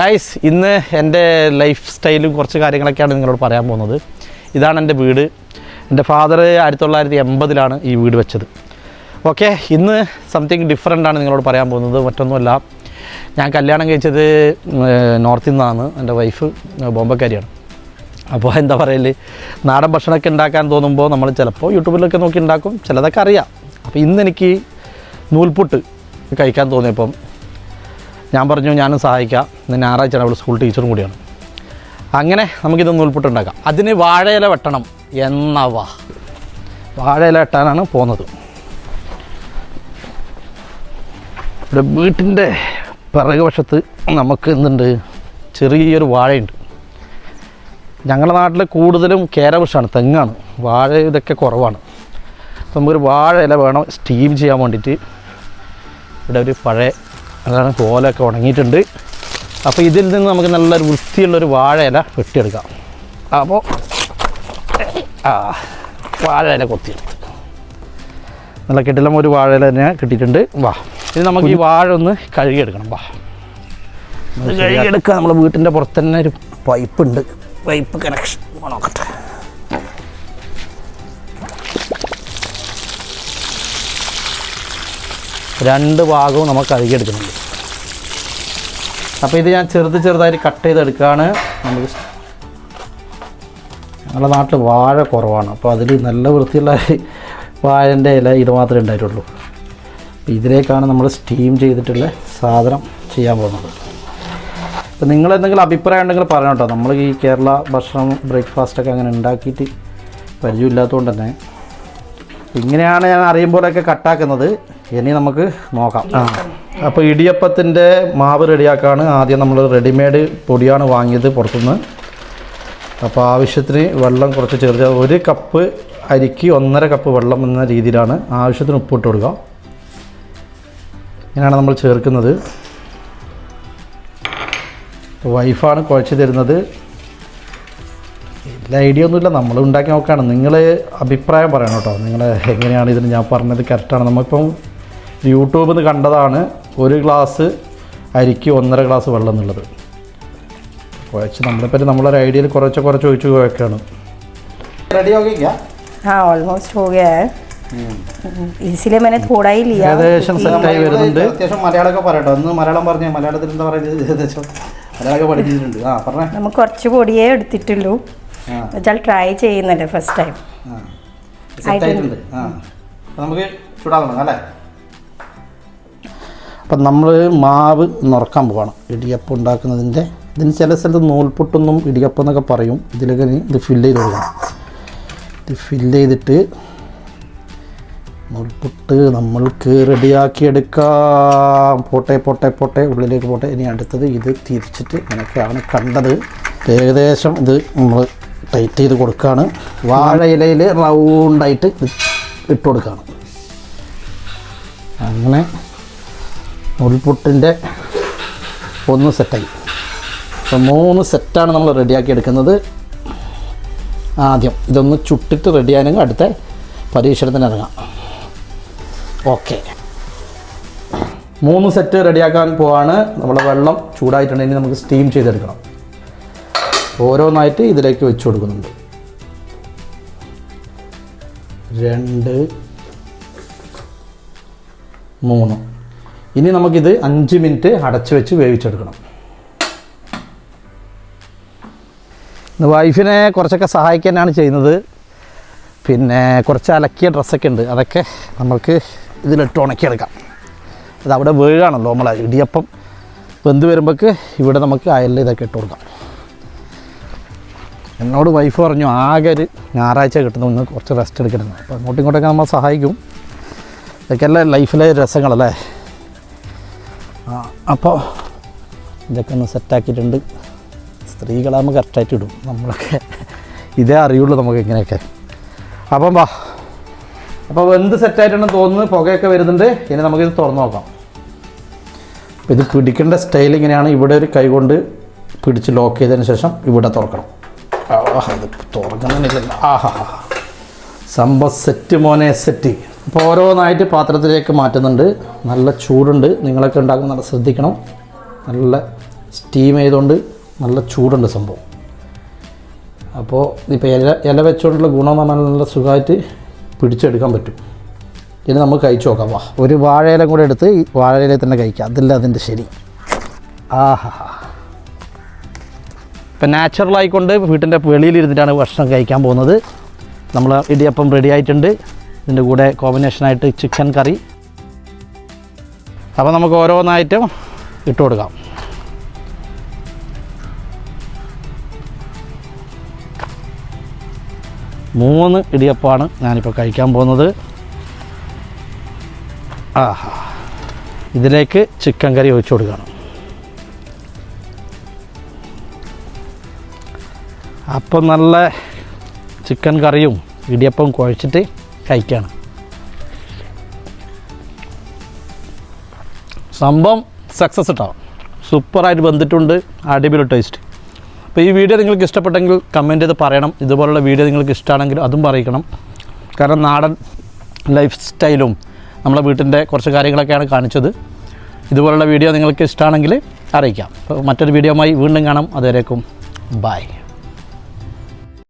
Guys ഇന്ന് എന്റെ life സ്റ്റൈലും കുറച്ച് കാര്യങ്ങളൊക്കെയാണ് നിങ്ങളോട് പറയാൻ പോകുന്നത്. ഇതാണ് എന്റെ വീട്. എന്റെ ഫാദർ ആയിരത്തി തൊള്ളായിരത്തി എൺപതിലാണ് ഈ വീട് വെച്ചത്. ഓക്കെ ഇന്ന് സംതിങ് ഡിഫറെന്റ് ആണ് നിങ്ങളോട് പറയാൻ പോകുന്നത്. മറ്റൊന്നുമല്ല ഞാൻ കല്യാണം കഴിച്ചത് നോർത്തിൽ നിന്നാണ്. എന്റെ വൈഫ് ബോംബക്കാരിയാണ്. അപ്പോൾ എന്താ പറയൽ? നാടൻ ഭക്ഷണമൊക്കെ ഉണ്ടാക്കാൻ തോന്നുമ്പോൾ നമ്മൾ ചിലപ്പോൾ യൂട്യൂബിലൊക്കെ നോക്കി ഉണ്ടാക്കും. ചിലതൊക്കെ അറിയാം. അപ്പോൾ ഇന്ന് എനിക്ക് നൂൽപുട്ട് കഴിക്കാൻ തോന്നിയപ്പം ഞാൻ പറഞ്ഞു ഞാനും സഹായിക്കാം. ഇന്ന് ഞായറാഴ്ചയാണ് അവൾ സ്കൂൾ ടീച്ചറും കൂടിയാണ്. അങ്ങനെ നമുക്കിതൊന്ന് ഉൾപ്പെട്ടുണ്ടാക്കാം അതിന് വാഴയില വെട്ടണം എന്നവ. വാഴയില വെട്ടാനാണ് പോകുന്നത്. ഇവിടെ വീട്ടിന്റെ പിറകു വശത്ത് നമുക്ക് എന്തുണ്ട്? ചെറിയൊരു വാഴയുണ്ട്. ഞങ്ങളുടെ നാട്ടിൽ കൂടുതലും കേരവൃക്ഷമാണ് തെങ്ങാണ്. വാഴ ഇതൊക്കെ കുറവാണ്. അപ്പം നമുക്കൊരു വാഴ ഇല വേണം സ്റ്റീം ചെയ്യാൻ വേണ്ടിയിട്ട്. ഇവിടെ ഒരു പഴയ അതാണ് കോലൊക്കെ ഉണങ്ങിയിട്ടുണ്ട്. അപ്പോൾ ഇതിൽ നിന്ന് നമുക്ക് നല്ലൊരു വൃത്തിയുള്ളൊരു വാഴയില വെട്ടിയെടുക്കാം. അപ്പോൾ ആ വാഴ ഇല കൊത്തിയെടുത്ത്. നല്ല കെട്ടിലും ഒരു വാഴ ഇല തന്നെ കിട്ടിയിട്ടുണ്ട്. വാ ഇത് നമുക്ക് ഈ വാഴ ഒന്ന് കഴുകിയെടുക്കണം. വാ. കഴുകിയെടുക്കുക നമ്മുടെ വീട്ടിന്റെ പുറത്ത് തന്നെ ഒരു പൈപ്പ് ഉണ്ട്. പൈപ്പ് കണക്ഷൻ നോക്കട്ടെ. രണ്ട് ഭാഗവും നമുക്ക് കഴുകിയെടുക്കുന്നുണ്ട് അപ്പോൾ ഇത് ഞാൻ ചെറുത് ചെറുതായിട്ട് കട്ട് ചെയ്തെടുക്കുകയാണ് നമുക്ക് ഞങ്ങളുടെ നാട്ടിൽ വാഴ കുറവാണ്. അപ്പോൾ അതിൽ നല്ല വൃത്തിയുള്ള വാഴന്റെ ഇല ഇത് മാത്രമേ ഉണ്ടായിട്ടുള്ളൂ. ഇതിലേക്കാണ് നമ്മൾ സ്റ്റീം ചെയ്തിട്ടുള്ള സാധനം ചെയ്യാൻ പോകുന്നത്. അപ്പോൾ നിങ്ങൾ എന്തെങ്കിലും അഭിപ്രായം ഉണ്ടെങ്കിൽ പറയണം കേട്ടോ. നമ്മൾ ഈ കേരള ഭക്ഷണം ബ്രേക്ക്ഫാസ്റ്റൊക്കെ അങ്ങനെ ഉണ്ടാക്കിയിട്ട് പരിചയമില്ലാത്തതുകൊണ്ട് തന്നെ ഇങ്ങനെയാണ് ഞാൻ അറിയുമ്പോഴൊക്കെ കട്ടാക്കുന്നത്. ഇനി നമുക്ക് നോക്കാം. ആ. അപ്പോൾ ഇടിയപ്പത്തിന്റെ മാവ് റെഡിയാക്കാണ്. ആദ്യം നമ്മൾ റെഡിമെയ്ഡ് പൊടിയാണ് വാങ്ങിയത് പുറത്തുനിന്ന്. അപ്പോൾ ആവശ്യത്തിന് വെള്ളം കുറച്ച് ചേർത്ത് ഒരു കപ്പ് അരിക്ക് ഒന്നര കപ്പ് വെള്ളം എന്ന രീതിയിലാണ് ആവശ്യത്തിന് ഉപ്പിട്ട് കൊടുക്കുക. ഇങ്ങനെയാണ് നമ്മൾ ചേർക്കുന്നത്. വൈഫാണ് കുഴച്ച് തരുന്നത്. എല്ലാ ഐഡിയ ഒന്നുമില്ല നമ്മൾ ഉണ്ടാക്കി നോക്കുകയാണ് നിങ്ങൾ അഭിപ്രായം പറയണം കേട്ടോ നിങ്ങൾ എങ്ങനെയാണ് ഇതിന് ഞാൻ പറഞ്ഞത് കറക്റ്റാണ് നമ്മളിപ്പം യൂട്യൂബിൽ നിന്ന് കണ്ടതാണ് ഒരു ഗ്ലാസ് അരിക്ക് ഒന്നര ഗ്ലാസ് വെള്ളം എന്നുള്ളത് കുഴച്ച് നമ്മളിപ്പോൾ നമ്മളൊരു ഐഡിയയിൽ കുറച്ച് കുറച്ച് ഒഴിച്ച് കുഴക്കുകയാണ് റെഡി ആക്കിക്കാം हाँ ऑलमोस्ट हो गया है इसीलिए मैंने थोड़ा ही लिया ഏകദേശം സെറ്റായി വരുന്നുണ്ട് അത്യാവശ്യം മലയാളമൊക്കെ പറയട്ടോ ഒന്ന് മലയാളം പറഞ്ഞേ മലയാളത്തിൽ എന്താ പറയുന്നത് ഏകദേശം മലയാളമൊക്കെ പഠിച്ചിട്ടുണ്ട് ആ പറഞ്ഞേ നമുക്ക് കുറച്ച് പൊടിയേ എടുത്തിട്ടുള്ളൂ ആ. എന്നുവെച്ചാൽ ട്രൈ ചെയ്യുന്നല്ലേ ഫസ്റ്റ് ടൈം ആ. സെറ്റായിട്ടുണ്ട് ആ. നമുക്ക് ചൂടാൻ തുടങ്ങാം അല്ലേ? അപ്പം നമ്മൾ മാവ് നുറക്കാൻ പോവാണ്. ഇടിയപ്പം ഉണ്ടാക്കുന്നതിന്റെ ഇതിന് ചില സ്ഥലത്ത് നൂൽപുട്ടെന്നും ഇടിയപ്പം എന്നൊക്കെ പറയും. ഇതിലൊക്കെ ഇത് ഫില്ല് ചെയ്ത് കൊടുക്കണം. ഇത് ഫില്ല് ചെയ്തിട്ട് നൂൽപുട്ട് നമ്മൾക്ക് റെഡിയാക്കി എടുക്കാം പോട്ടെ പോട്ടെ പോട്ടെ ഉള്ളിലേക്ക് പോട്ടെ. ഇനി അടുത്തത് ഇത് തിരിച്ചിട്ട് ഇങ്ങനെയൊക്കെയാണ് കണ്ടത്. ഏകദേശം ഇത് നമ്മൾ ടൈറ്റ് ചെയ്ത് കൊടുക്കുകയാണ് വാഴയിലയിൽ റൗണ്ടായിട്ട് ഇട്ട് കൊടുക്കുകയാണ് അങ്ങനെ ഉൾപുട്ടിന്റെ ഒന്ന് സെറ്റായി അപ്പോൾ മൂന്ന് സെറ്റാണ് നമ്മൾ റെഡിയാക്കി എടുക്കുന്നത്. ആദ്യം ഇതൊന്ന് ചുട്ടിട്ട് റെഡിയാണെങ്കിൽ അടുത്ത പരീക്ഷണത്തിന് ഇറങ്ങാം. ഓക്കെ മൂന്ന് സെറ്റ് റെഡിയാക്കാൻ പോവാണ്. നമ്മൾ വെള്ളം ചൂടായിട്ടുണ്ടെങ്കിൽ നമുക്ക് സ്റ്റീം ചെയ്തെടുക്കണം. ഓരോന്നായിട്ട് ഇതിലേക്ക് വെച്ച് കൊടുക്കുന്നുണ്ട്. രണ്ട് മൂന്ന്. ഇനി നമുക്കിത് അഞ്ച് മിനിറ്റ് അടച്ചു വെച്ച് വേവിച്ചെടുക്കണം. ഇന്ന് വൈഫിനെ കുറച്ചൊക്കെ സഹായിക്കാനാണ് ചെയ്യുന്നത്. പിന്നെ കുറച്ച് അലക്കിയ ഡ്രസ്സൊക്കെ ഉണ്ട്. അതൊക്കെ നമുക്ക് ഇതിലിട്ട് ഉണക്കിയെടുക്കാം. അത് അവിടെ വീഴാണല്ലോ നമ്മളെ ഇടിയപ്പം വെന്ത് വരുമ്പോൾക്ക് ഇവിടെ നമുക്ക് അയലിൽ ഇതൊക്കെ ഇട്ട് കൊടുക്കാം. എന്നോട് വൈഫ് പറഞ്ഞു ആകെ ഒരു ഞായറാഴ്ച കിട്ടുന്ന ഒന്ന് കുറച്ച് റെസ്റ്റ് എടുക്കണം അപ്പോൾ അങ്ങോട്ടും ഇങ്ങോട്ടൊക്കെ നമ്മൾ സഹായിക്കും. ഇതൊക്കെയല്ലേ ലൈഫിലെ രസങ്ങളല്ലേ? അപ്പോൾ ഇതൊക്കെ ഒന്ന് സെറ്റാക്കിയിട്ടുണ്ട് സ്ത്രീകളാകുമ്പോൾ കറക്റ്റായിട്ട് ഇടും. നമ്മളൊക്കെ ഇതേ അറിയുള്ളൂ നമുക്ക് ഇങ്ങനെയൊക്കെ. അപ്പം വാ. അപ്പോൾ എന്ത് സെറ്റായിട്ടുണ്ടെന്ന് തോന്നുന്നു പുകയൊക്കെ വരുന്നുണ്ട്. ഇനി നമുക്കിത് തുറന്ന് നോക്കാം. അപ്പോൾ ഇത് പിടിക്കേണ്ട സ്റ്റൈൽ ഇങ്ങനെയാണ്. ഇവിടെ ഒരു കൈ കൊണ്ട് പിടിച്ച് ലോക്ക് ചെയ്തതിന് ശേഷം ഇവിടെ തുറക്കണം. ആഹാ ഇത് തുറക്കണമെന്നില്ലല്ലോ ആഹാ സംഭവം സെറ്റ് മോനെ സെറ്റ് അപ്പോൾ ഓരോന്നായിട്ട് പാത്രത്തിലേക്ക് മാറ്റുന്നുണ്ട്. നല്ല ചൂടുണ്ട്. നിങ്ങളൊക്കെ ഉണ്ടാക്കുന്ന നല്ല ശ്രദ്ധിക്കണം. നല്ല സ്റ്റീം ചെയ്തുകൊണ്ട് നല്ല ചൂടുണ്ട് സംഭവം. അപ്പോൾ ഇപ്പോൾ ഇല ഇല വെച്ചുകൊണ്ടുള്ള ഗുണം എന്ന് പറഞ്ഞാൽ നല്ല സുഖമായിട്ട് പിടിച്ചെടുക്കാൻ പറ്റും. ഇനി നമുക്ക് കഴിച്ചു നോക്കാം. വാ ഒരു വാഴയില കൂടെ എടുത്ത് ഈ വാഴയില തന്നെ കഴിക്കാം. അതില്ല അതിന്റെ ശരി. ആഹാ. ഇപ്പം നാച്ചുറൽ ആയിക്കൊണ്ട് വീട്ടിന്റെ വെളിയിലിരുന്നിട്ടാണ് ഭക്ഷണം കഴിക്കാൻ പോകുന്നത്. നമ്മൾ ഇടിയപ്പം റെഡി ആയിട്ടുണ്ട്. ഇതിന്റെ കൂടെ കോമ്പിനേഷനായിട്ട് ചിക്കൻ കറി അപ്പോൾ നമുക്ക് ഓരോന്നായിട്ടും ഇട്ട് കൊടുക്കാം. മൂന്ന് ഇടിയപ്പമാണ് ഞാനിപ്പോൾ കഴിക്കാൻ പോകുന്നത്. ആഹാ. ഇതിലേക്ക് ചിക്കൻ കറി ഒഴിച്ചു കൊടുക്കണം അപ്പം നല്ല ചിക്കൻ കറിയും ഇടിയപ്പം കുഴച്ചിട്ട് കഴിക്കുകയാണ് സംഭവം സക്സസ് കേട്ടോ സൂപ്പറായിട്ട് ബന്ധിട്ടുണ്ട് അടിപൊളി ടേസ്റ്റ് അപ്പോൾ ഈ വീഡിയോ നിങ്ങൾക്ക് ഇഷ്ടപ്പെട്ടെങ്കിൽ കമന്റ് ചെയ്ത് പറയണം. ഇതുപോലുള്ള വീഡിയോ നിങ്ങൾക്ക് ഇഷ്ടമാണെങ്കിൽ അതും പറയിക്കണം. കാരണം നാടൻ ലൈഫ് സ്റ്റൈലും നമ്മളെ വീട്ടിന്റെ കുറച്ച് കാര്യങ്ങളൊക്കെയാണ് കാണിച്ചത്. ഇതുപോലുള്ള വീഡിയോ നിങ്ങൾക്ക് ഇഷ്ടമാണെങ്കിൽ അറിയിക്കാം. അപ്പോൾ മറ്റൊരു വീഡിയോയുമായി വീണ്ടും കാണാം. അതുവരേക്കും ബൈ